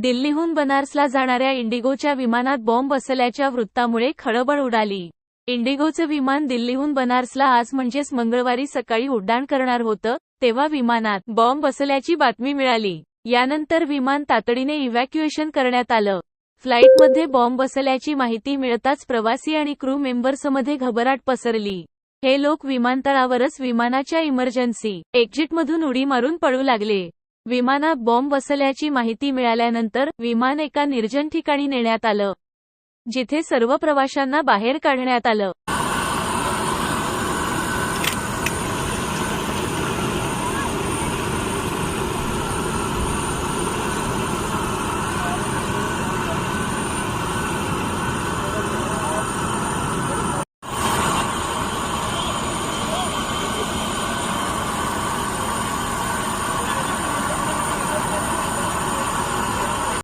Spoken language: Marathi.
दिल्लीहून बनारसला जाणाऱ्या इंडिगोच्या विमानात बॉम्ब बसल्याच्या वृत्तामुळे खळबळ उडाली. इंडिगोचं विमान दिल्लीहून बनारसला आज म्हणजेच मंगळवारी सकाळी उड्डाण करणार होतं तेव्हा विमानात बॉम्ब बसल्याची बातमी मिळाली. यानंतर विमान तातडीने इव्हॅक्युएशन करण्यात आलं. फ्लाईटमध्ये बॉम्ब बसल्याची माहिती मिळताच प्रवासी आणि क्रू मेंबर्समध्ये घबराट पसरली. हे लोक विमानतळावरच विमानाच्या इमर्जन्सी एक्झिटमधून उडी मारून पळू लागले. विमानात बॉम्ब बसल्याची माहिती मिळाल्यानंतर विमान एका निर्जन ठिकाणी नेण्यात आलं जिथे सर्व प्रवाशांना बाहेर काढण्यात आलं.